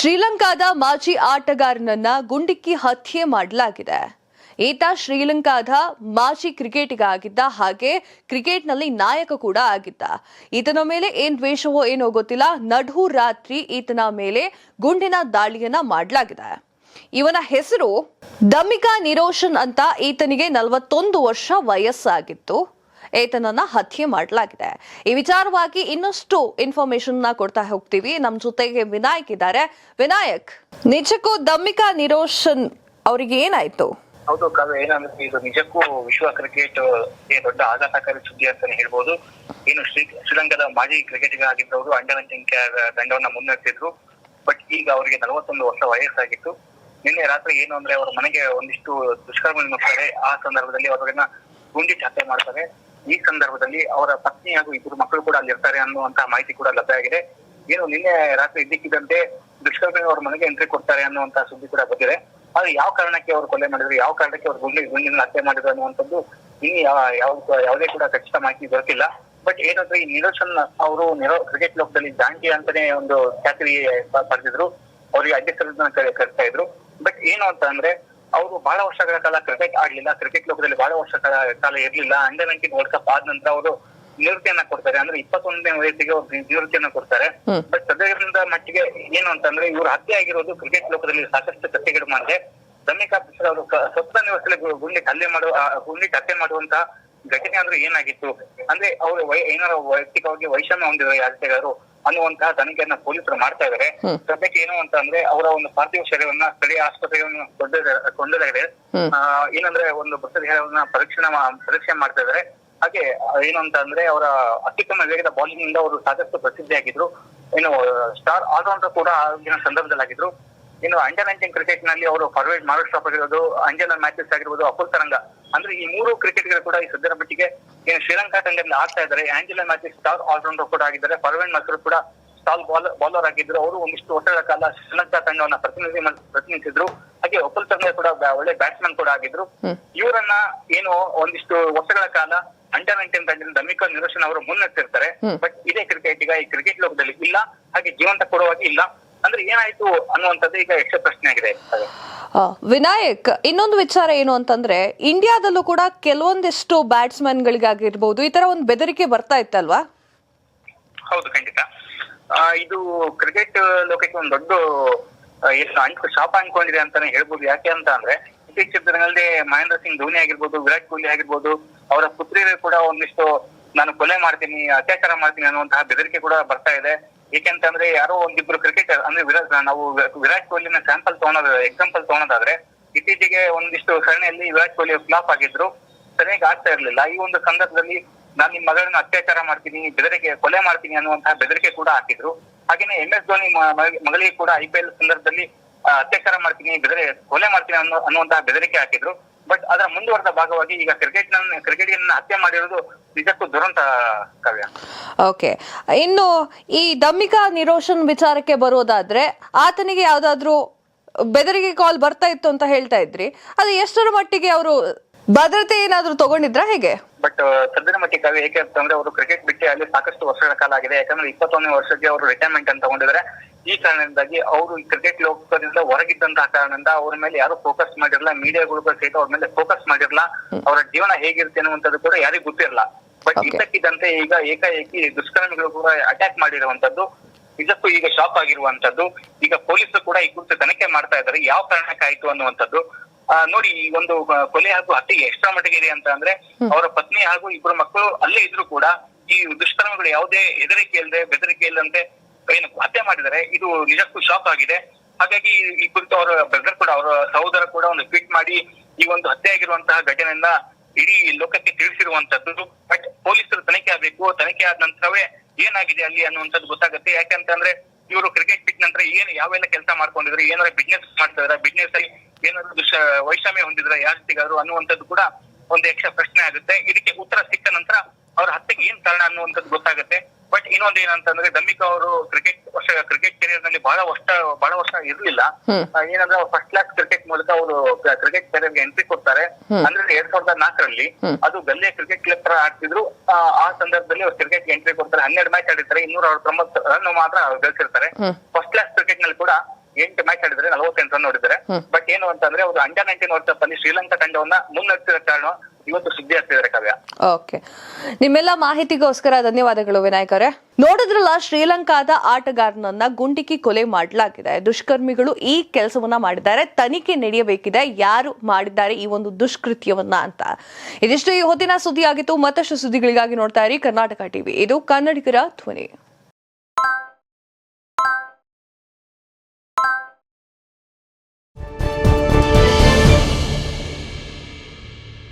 ಶ್ರೀಲಂಕಾದ ಮಾಜಿ ಆಟಗಾರನನ್ನ ಗುಂಡಿಕ್ಕಿ ಹತ್ಯೆ ಮಾಡಲಾಗಿದೆ. ಈತ ಶ್ರೀಲಂಕಾದ ಮಾಜಿ ಕ್ರಿಕೆಟಿಗ ಆಗಿದ್ದ ಹಾಗೆ ಕ್ರಿಕೆಟ್ನಲ್ಲಿ ನಾಯಕ ಕೂಡ ಆಗಿದ್ದ. ಈತನ ಮೇಲೆ ಏನ್ ದ್ವೇಷವೋ ಏನೋ ಗೊತ್ತಿಲ್ಲ. ನಡು ರಾತ್ರಿ ಈತನ ಮೇಲೆ ಗುಂಡಿನ ದಾಳಿಯನ್ನ ಮಾಡಲಾಗಿದೆ. ಇವನ ಹೆಸರು ದಮಿಕಾ ನಿರೋಷನ್ ಅಂತ ಈತನಿಗೆ ನಲವತ್ತೊಂದು ವರ್ಷ ವಯಸ್ಸಾಗಿತ್ತು. ಈತನನ್ನ ಹತ್ಯೆ ಮಾಡಲಾಗಿದೆ. ಈ ವಿಚಾರವಾಗಿ ಇನ್ನಷ್ಟು ಇನ್ಫಾರ್ಮೇಶನ್ನ ಕೊಡ್ತಾ ಹೋಗ್ತೀವಿ. ನಮ್ ಜೊತೆಗೆ ವಿನಾಯಕ್ ಇದ್ದಾರೆ. ವಿನಾಯಕ್, ನಿಜಕ್ಕೂ ದಮ್ಮಿಕಾ ನಿರೋಷನ್ ಅವರಿಗೆ ಏನಾಯ್ತು? ಹೌದು ಕಾವ್ಯ ಏನಂದ್ರೆ ಇದು ನಿಜಕ್ಕೂ ವಿಶ್ವ ಕ್ರಿಕೆಟ್ ದೊಡ್ಡ ಆಘಾತಕಾರಿ ಸುದ್ದಿ ಅಂತಾನೆ ಹೇಳ್ಬೋದು. ಏನು ಶ್ರೀ, ಶ್ರೀಲಂಕಾದ ಮಾಜಿ ಕ್ರಿಕೆಟಿಗ ಆಗಿದ್ದವರು ಅಂಡರ್ ನೈನ್ಟೀನ್ ತಂಡವನ್ನ ಮುನ್ನಡೆಸಿದ್ರು. ಬಟ್ ಈಗ ಅವರಿಗೆ ನಲವತ್ತೊಂದು ವರ್ಷ ವಯಸ್ಸಾಗಿತ್ತು. ನಿನ್ನೆ ರಾತ್ರಿ ಏನು ಅಂದ್ರೆ ಅವರ ಮನೆಗೆ ಒಂದಿಷ್ಟು ದುಷ್ಕರ್ಮ ಮಾಡ್ತಾರೆ ಆ ಸಂದರ್ಭದಲ್ಲಿ ಅವರನ್ನ ಗುಂಡಿಟ್ಟು ಹತ್ಯೆ ಮಾಡ್ತಾರೆ. ಈ ಸಂದರ್ಭದಲ್ಲಿ ಅವರ ಪತ್ನಿ ಹಾಗೂ ಇಬ್ಬರು ಮಕ್ಕಳು ಕೂಡ ಅಲ್ಲಿ ಇರ್ತಾರೆ ಅನ್ನುವಂತಹ ಮಾಹಿತಿ ಕೂಡ ಲಭ್ಯ ಆಗಿದೆ. ಏನು, ನಿನ್ನೆ ರಾತ್ರಿ ಇದ್ದಕ್ಕಿದ್ದಂತೆ ದುಷ್ಕರ್ಮಿ ಅವ್ರ ಮನೆಗೆ ಎಂಟ್ರಿ ಕೊಡ್ತಾರೆ ಅನ್ನುವಂತ ಸುದ್ದಿ ಕೂಡ ಬಂದಿದೆ. ಆದ್ರೆ ಯಾವ ಕಾರಣಕ್ಕೆ ಅವರು ಕೊಲೆ ಮಾಡಿದ್ರು, ಯಾವ ಕಾರಣಕ್ಕೆ ಅವ್ರು ಗುಂಡಿ ಗುಂಡಿನ ಹತ್ಯೆ ಮಾಡಿದ್ರು ಅನ್ನುವಂಥದ್ದು ಇನ್ನು ಯಾವ- ಯಾವ, ಯಾವುದೇ ಕೂಡ ಖಚಿತ ಮಾಹಿತಿ ದೊರಕಿಲ್ಲ. ಬಟ್ ಏನಂದ್ರೆ ಈ ನಿರೋಷನ್ ಅವರು ನಿರೋ ಕ್ರಿಕೆಟ್ ಲೋಕದಲ್ಲಿ ಜಾಂಕಿ ಅಂತಾನೆ ಒಂದು ಖ್ಯಾತಿ ಪಡೆದಿದ್ರು. ಅವರಿಗೆ ಅಧ್ಯಕ್ಷರನ್ನ ಕರೆ- ಕರಿತಾ ಇದ್ರು. ಬಟ್ ಏನು ಅಂತ ಅಂದ್ರೆ ಅವರು ಬಹಳ ವರ್ಷಗಳ ಕಾಲ ಕ್ರಿಕೆಟ್ ಆಡ್ಲಿಲ್ಲ ಕ್ರಿಕೆಟ್ ಲೋಕದಲ್ಲಿ ಬಹಳ ವರ್ಷಗಳ ಕಾಲ ಇರ್ಲಿಲ್ಲ. ಅಂಡರ್ ನೈನ್ಟೀನ್ ವರ್ಲ್ಡ್ ಕಪ್ ಆದ ನಂತರ ಅವರು ನಿವೃತ್ತಿಯನ್ನ ಕೊಡ್ತಾರೆ. ಅಂದ್ರೆ ಇಪ್ಪತ್ತೊಂದನೇ ವಯಸ್ಸಿಗೆ ಅವ್ರು ನಿವೃತ್ತಿಯನ್ನ ಕೊಡ್ತಾರೆ. ಬಟ್ ಸದ್ಯದಿಂದ ಮಟ್ಟಿಗೆ ಏನು ಅಂತಂದ್ರೆ ಇವ್ರು ಹತ್ಯೆ ಆಗಿರೋದು ಕ್ರಿಕೆಟ್ ಲೋಕದಲ್ಲಿ ಸಾಕಷ್ಟು ಚರ್ಚೆಗಳು ಮಾಡಿದೆ ಪಿಸರ್ ಅವರು ಸ್ವತಃ ಸ್ವಪ್ನ ನಿವಾಸದಲ್ಲಿ ಗುಂಡಿ ಹಲ್ಲೆ ಮಾಡುವ ಗುಂಡಿ ಗುಂಡಿಟ್ಟು ಹತ್ಯೆ ಮಾಡುವಂತಹ ಘಟನೆ ಅಂದ್ರೆ ಏನಾಗಿತ್ತು? ಅಂದ್ರೆ ಅವರು ಏನಾರ ವೈಯಕ್ತಿಕವಾಗಿ ವೈಷಮ್ಯ ಹೊಂದಿದ್ರು ಯಾಜಕರು ಅನ್ನುವಂತಹ ತನಿಖೆಯನ್ನ ಪೊಲೀಸರು ಮಾಡ್ತಾ ಇದಾರೆ. ಸದ್ಯಕ್ಕೆ ಏನು ಅಂತ ಅಂದ್ರೆ ಅವರ ಒಂದು ಪಾರ್ಥಿವ ಶರೀರವನ್ನ ಸ್ಥಳೀಯ ಆಸ್ಪತ್ರೆಯನ್ನು ಕೊಂಡೊಯ್ದ- ಕೊಂಡೊಯ್ದಾಗಿದೆ. ಏನಂದ್ರೆ ಒಂದು ಮೃತದೇಹವನ್ನ ಪರೀಕ್ಷೆ ಪರೀಕ್ಷೆ ಮಾಡ್ತಾ ಇದಾರೆ. ಹಾಗೆ ಏನು ಅಂತ ಅಂದ್ರೆ ಅವರ ಅತ್ಯುತ್ತಮ ವೇಗದ ಬೌಲಿಂಗ್ನಿಂದ ಅವರು ಸಾಕಷ್ಟು ಪ್ರಸಿದ್ಧಿಯಾಗಿದ್ರು. ಏನು ಸ್ಟಾರ್ ಆಲ್ರೌಂಡರ್ ಕೂಡ ಆಗಿನ ಸಂದರ್ಭದಲ್ಲಿ ಆಗಿದ್ರು ಇನ್ನು ಅಂಡರ್ ನೈನ್ಟೀನ್ ಕ್ರಿಕೆಟ್ನಲ್ಲಿ ಅವರು ಫಾರ್ವರ್ಡ್ ಮಹಾರಾಷ್ಟ್ರ ಆಗಿರ್ಬೋದು ಅಂಜಲ ಮ್ಯಾಚಸ್ ಆಗಿರ್ಬೋದು ಅಪುಲ್ ತರಂಗ. ಅಂದ್ರೆ ಈ ಮೂರು ಕ್ರಿಕೆಟ್ಗಳು ಕೂಡ ಈ ಸದ್ಯದ ಮಟ್ಟಿಗೆ ಏನು ಶ್ರೀಲಂಕಾ ತಂಡದಲ್ಲಿ ಆಡ್ತಾ ಇದ್ದಾರೆ. ಆಂಜಲ ಮ್ಯಾಚಸ್ ಸ್ಟಾರ್ ಆಲ್ರೌಂಡರ್ ಕೂಡ ಆಗಿದ್ದಾರೆ. ಫಾರ್ವರ್ಡ್ ಮಸರು ಕೂಡ ಸ್ಟಾಲ್ ಬಾಲರ್ ಬೌಲರ್ ಆಗಿದ್ರು. ಅವರು ಒಂದಿಷ್ಟು ವರ್ಷಗಳ ಕಾಲ ಶ್ರೀಲಂಕಾ ತಂಡವನ್ನ ಪ್ರತಿನಿಧಿ ಪ್ರತಿನಿಧಿಸಿದ್ರು. ಹಾಗೆ ಒಪ್ಪಲ್ ತಂಡ ಕೂಡ ಒಳ್ಳೆ ಬ್ಯಾಟ್ಸ್ಮನ್ ಕೂಡ ಆಗಿದ್ರು. ಇವರನ್ನ ಏನು ಒಂದಿಷ್ಟು ವರ್ಷಗಳ ಕಾಲ ಅಂಡರ್ ನೈನ್ಟೀನ್ ತಂಡದಿಂದ ದಮಿಕಾ ನಿರೋಷನ್ ಅವರು ಮುನ್ನಡೆಸಿರ್ತಾರೆ ಹ್ಮ್. ಬಟ್ ಇದೇ ಕ್ರಿಕೆಟ್ ಈಗ ಈ ಕ್ರಿಕೆಟ್ ಲೋಕದಲ್ಲಿ ಇಲ್ಲ. ಹಾಗೆ ಜೀವಂತ ಕೊಡುವಾಗಿ ಇಲ್ಲ. ಅಂದ್ರೆ ಏನಾಯ್ತು ಅನ್ನುವಂಥದ್ದು ಈಗ ಯಕ್ಷ ಪ್ರಶ್ನೆ ಆಗಿದೆ. ವಿನಾಯಕ್ ಇನ್ನೊಂದು ವಿಚಾರ ಏನು ಅಂತಂದ್ರೆ ಇಂಡಿಯಾದಲ್ಲೂ ಕೂಡ ಕೆಲವೊಂದಿಷ್ಟು ಬ್ಯಾಟ್ಸ್ಮನ್ಗಳಿಗಾಗಿರ್ಬೋದು ಈ ತರ ಒಂದು ಬೆದರಿಕೆ ಬರ್ತಾ ಇತ್ತಲ್ವಾ? ಹೌದು ಖಂಡಿತ. ಇದು ಕ್ರಿಕೆಟ್ ಲೋಕಕ್ಕೆ ಒಂದು ದೊಡ್ಡ ಎಷ್ಟು ಅಂಟು ಶಾಪ ಅನ್ಕೊಂಡಿದೆ ಅಂತಾನೆ ಹೇಳ್ಬೋದು. ಯಾಕೆ ಅಂತ ಅಂದ್ರೆ ಇತ್ತೀಚಿನ ದಿನಗಳಲ್ಲಿ ಮಹೇಂದ್ರ ಸಿಂಗ್ ಧೋನಿ ಆಗಿರ್ಬೋದು ವಿರಾಟ್ ಕೊಹ್ಲಿ ಆಗಿರ್ಬೋದು ಅವರ ಪುತ್ರಿಯರು ಕೂಡ ಒಂದಿಷ್ಟು ನಾನು ಕೊಲೆ ಮಾಡ್ತೀನಿ ಅತ್ಯಾಚಾರ ಮಾಡ್ತೀನಿ ಅನ್ನುವಂತಹ ಬೆದರಿಕೆ ಕೂಡ ಬರ್ತಾ ಇದೆ. ಏಕೆಂತಂದ್ರೆ ಯಾರೋ ಒಂದಿಬ್ರು ಕ್ರಿಕೆಟರ್ ಅಂದ್ರೆ ವಿರಾಟ್, ನಾವು ವಿರಾಟ್ ಕೊಹ್ಲಿನ ಸ್ಯಾಂಪಲ್ ತಗೊಳೋದು ಎಕ್ಸಾಂಪಲ್ ತಗೊಳೋದಾದ್ರೆ ಇತ್ತೀಚೆಗೆ ಒಂದಿಷ್ಟು ಸರಣಿಯಲ್ಲಿ ವಿರಾಟ್ ಕೊಹ್ಲಿ ಫ್ಲಾಪ್ ಆಗಿದ್ರು. ಸರಿಯಾಗಿ ಆಗ್ತಾ ಇರ್ಲಿಲ್ಲ. ಈ ಒಂದು ಸಂದರ್ಭದಲ್ಲಿ ನಾನು ನಿಮ್ ಮಗಳನ್ನ ಅತ್ಯಾಚಾರ ಮಾಡ್ತೀನಿ, ಬೆದರಿಕೆ, ಕೊಲೆ ಮಾಡ್ತೀನಿ ಅನ್ನುವಂತಹ ಬೆದರಿಕೆ ಕೂಡ ಹಾಕಿದ್ರು. ಹಾಗೇನೆ ಎಂ ಎಸ್ ಧೋನಿ ಮಗಳಿಗೆ ಕೂಡ ಐ ಪಿ ಎಲ್ ಸಂದರ್ಭದಲ್ಲಿ ಅತ್ಯಾಚಾರ ಮಾಡ್ತೀನಿ, ಬೆದರಿ, ಕೊಲೆ ಮಾಡ್ತೀನಿ ಅನ್ನೋ, ಅನ್ನುವಂತಹ ಬೆದರಿಕೆ ಹಾಕಿದ್ರು. ಬಟ್ ಅದರ ಮುಂದುವರೆದ ಭಾಗವಾಗಿ ಈಗ ಕ್ರಿಕೆಟ್ ಕ್ರಿಕೆಟ್ ಹತ್ಯೆ ಮಾಡಿರೋದು ನಿಜಕ್ಕೂ ದುರಂತ ಕಾವ್ಯ. ಓಕೆ ಇನ್ನು ಈ ದಮ್ಮಿಕಾ ನಿರೋಷನ್ ವಿಚಾರಕ್ಕೆ ಬರೋದಾದ್ರೆ ಆತನಿಗೆ ಯಾವ್ದಾದ್ರು ಬೆದರಿಗೆ ಕಾಲ್ ಬರ್ತಾ ಇತ್ತು ಅಂತ ಹೇಳ್ತಾ ಇದ್ರಿ. ಅದು ಎಷ್ಟರ ಮಟ್ಟಿಗೆ ಅವರು ಭದ್ರತೆ ಏನಾದ್ರು ತಗೊಂಡಿದ್ರಾ ಹೇಗೆ? ಬಟ್ ಸದ್ಯದ ಮಟ್ಟಿಗೆ ಕಾವ್ಯ ಏಕೆ ಅಂತಂದ್ರೆ ಅವರು ಕ್ರಿಕೆಟ್ ಬಿಟ್ಟು ಅಲ್ಲಿ ಸಾಕಷ್ಟು ವರ್ಷಗಳ ಕಾಲ ಆಗಿದೆ. ಯಾಕಂದ್ರೆ ಇಪ್ಪತ್ತೊಂದನೇ ವರ್ಷಕ್ಕೆ ಅವರು ರಿಟೈರ್ಮೆಂಟ್ ಅಂತ ತಗೊಂಡಿದ್ದಾರೆ. ಈ ಕಾರಣದಿಂದಾಗಿ ಅವರು ಈ ಕ್ರಿಕೆಟ್ ಲೋಕದಿಂದ ಹೊರಗಿದ್ದಂತಹ ಕಾರಣದಿಂದ ಅವ್ರ ಮೇಲೆ ಯಾರು ಫೋಕಸ್ ಮಾಡಿರಲ್ಲ ಮೀಡಿಯಾಗಳು ಕೂಡ ಸಹಿತ ಅವ್ರ ಮೇಲೆ ಫೋಕಸ್ ಮಾಡಿರಲ್ಲ ಅವರ ಜೀವನ ಹೇಗಿರುತ್ತೆ ಅನ್ನುವಂಥದ್ದು ಕೂಡ ಯಾರಿಗೂ ಗೊತ್ತಿರಲ್ಲ ಬಟ್. ಇದ್ದಕ್ಕಿದ್ದಂತೆ ಈಗ ಏಕಾಏಕಿ ದುಷ್ಕರ್ಮಿಗಳು ಕೂಡ ಅಟ್ಯಾಕ್ ಮಾಡಿರುವಂತದ್ದು ನಿಜಕ್ಕೂ ಈಗ ಶಾಕ್ ಆಗಿರುವಂತದ್ದು ಈಗ ಪೊಲೀಸರು ಕೂಡ ಈ ಕುರಿತು ತನಿಖೆ ಮಾಡ್ತಾ ಇದ್ದಾರೆ. ಯಾವ ಕಾರಣಕ್ಕಾಯ್ತು ಅನ್ನುವಂಥದ್ದು. ಆ, ನೋಡಿ ಈ ಒಂದು ಕೊಲೆ ಹಾಗೂ ಹತ್ಯೆ ಎಷ್ಟರ ಮಟ್ಟಿಗೆ ಇದೆ ಅಂತ ಅಂದ್ರೆ ಅವರ ಪತ್ನಿ ಹಾಗೂ ಇಬ್ಬರು ಮಕ್ಕಳು ಅಲ್ಲೇ ಇದ್ರು ಕೂಡ ಈ ದುಷ್ಕರ್ಮಿಗಳು ಯಾವುದೇ ಹೆದರಿಕೆ ಇಲ್ಲದೆ ಬೆದರಿಕೆ ಇಲ್ಲದಂತೆ ಏನು ಹತ್ಯೆ ಮಾಡಿದ್ದಾರೆ ಇದು ನಿಜಕ್ಕೂ ಶಾಕ್ ಆಗಿದೆ. ಹಾಗಾಗಿ ಈ- ಕುರಿತು ಅವರ ಬ್ರದರ್ ಕೂಡ, ಅವರ ಸಹೋದರ ಕೂಡ ಒಂದು ಟ್ವೀಟ್ ಮಾಡಿ ಈ ಒಂದು ಹತ್ಯೆ ಆಗಿರುವಂತಹ ಘಟನೆಯಿಂದ ಇಡೀ ಲೋಕಕ್ಕೆ ತಿಳಿಸಿರುವಂತದ್ದು. ಬಟ್ ಪೊಲೀಸರು ತನಿಖೆ ಆಗಬೇಕು, ತನಿಖೆ ಆದ ನಂತರವೇ ಏನಾಗಿದೆ ಅಲ್ಲಿ ಅನ್ನುವಂಥದ್ದು ಗೊತ್ತಾಗುತ್ತೆ. ಯಾಕಂತಂದ್ರೆ ಇವರು ಕ್ರಿಕೆಟ್ ಬಿಟ್ಟ ನಂತರ ಏನು ಯಾವೆಲ್ಲ ಕೆಲಸ ಮಾಡ್ಕೊಂಡಿದ್ರು, ಏನಾದ್ರು ಬಿಸ್ನೆಸ್ ಮಾಡ್ತಿದ್ರ ಬಿಸ್ನೆಸ್ ಅಲ್ಲಿ ಏನಾದ್ರು ದುಷ್ಟ ವೈಷಮ್ಯ ಹೊಂದಿದ್ರ ಸಿಗಾದ್ರು ಅನ್ನುವಂಥದ್ದು ಕೂಡ ಒಂದು ಯಕ್ಷ ಪ್ರಶ್ನೆ ಆಗುತ್ತೆ. ಇದಕ್ಕೆ ಉತ್ತರ ಸಿಕ್ಕ ನಂತರ ಅವ್ರ ಹತ್ಯೆಗೆ ಏನ್ ಕಾರಣ ಅನ್ನುವಂಥದ್ದು ಗೊತ್ತಾಗುತ್ತೆ. ಬಟ್ ಇನ್ನೊಂದ್ ಏನಂತಂದ್ರೆ ದಮ್ಮಿಕ ಅವರು ಕ್ರಿಕೆಟ್ ವರ್ಷ ಕ್ರಿಕೆಟ್ ಕೆರಿಯರ್ನಲ್ಲಿ ಬಹಳ ವರ್ಷ ಬಹಳ ವರ್ಷ ಇರ್ಲಿಲ್ಲ. ಏನಂದ್ರೆ ಫಸ್ಟ್ ಕ್ಲಾಸ್ ಕ್ರಿಕೆಟ್ ಮೂಲಕ ಅವರು ಕ್ರಿಕೆಟ್ ಕೆರಿಯರ್ಗೆ ಎಂಟ್ರಿ ಕೊಡ್ತಾರೆ. ಅಂದ್ರೆ ಎರಡ್ ಸಾವಿರದ ನಾಲ್ಕರಲ್ಲಿ ಅದು ಗಲ್ಲಿಯ ಕ್ರಿಕೆಟ್ ಕ್ಲಬ್ ತರ ಆಡ್ತಿದ್ರು. ಆ, ಸಂದರ್ಭದಲ್ಲಿ ಅವ್ರು ಕ್ರಿಕೆಟ್ ಎಂಟ್ರಿ ಕೊಡ್ತಾರೆ. ಹನ್ನೆರಡು ಮ್ಯಾಚ್ ಆಡಿರ್ತಾರೆ. ಇನ್ನೂರ ಅರವತ್ತೊಂಬತ್ತು ರನ್ ಮಾತ್ರ ಗಳಿಸಿರ್ತಾರೆ. ಫಸ್ಟ್ ಕ್ಲಾಸ್ ಕ್ರಿಕೆಟ್ನಲ್ಲಿ ಕೂಡ ಎಂಟು ಮ್ಯಾಚ್ ಆಡಿದ್ರೆ ನಲವತ್ತೆಂಟು ರನ್ ನೋಡಿದ್ದಾರೆ ಬಟ್ ಏನು ಅಂತಂದ್ರೆ ಅವರು ಅಂಡರ್ ನೈನ್ಟೀನ್ ವರ್ಲ್ಡ್ ಕಪ್ ಅಲ್ಲಿ ಶ್ರೀಲಂಕಾ ತಂಡವನ್ನ ಮುನ್ನಡೆಸಿದ ಕಾರಣ ಇವತ್ತು ಸುದ್ದಿ ಆಗ್ತಿದ್ದಾರೆ ಕಾವ್ಯ. ಓಕೆ ನಿಮ್ಮೆಲ್ಲ ಮಾಹಿತಿಗೋಸ್ಕರ ಧನ್ಯವಾದಗಳು ವಿನಾಯಕ್ ಅವರೇ. ನೋಡಿದ್ರಲ್ಲ ಶ್ರೀಲಂಕಾದ ಆಟಗಾರನನ್ನ ಗುಂಡಿಕ್ಕಿ ಕೊಲೆ ಮಾಡಲಾಗಿದೆ. ದುಷ್ಕರ್ಮಿಗಳು ಈ ಕೆಲಸವನ್ನ ಮಾಡಿದ್ದಾರೆ. ತನಿಖೆ ನಡೆಯಬೇಕಿದೆ. ಯಾರು ಮಾಡಿದ್ದಾರೆ ಈ ಒಂದು ದುಷ್ಕೃತ್ಯವನ್ನ ಅಂತ. ಇದಿಷ್ಟು ಈ ಹೊತ್ತಿನ ಸುದ್ದಿಯಾಗಿತ್ತು. ಮತ್ತಷ್ಟು ಸುದ್ದಿಗಳಿಗಾಗಿ ನೋಡ್ತಾ ಇರಿ ಕರ್ನಾಟಕ ಟಿವಿ. ಇದು ಕನ್ನಡಿಗರ ಧ್ವನಿ.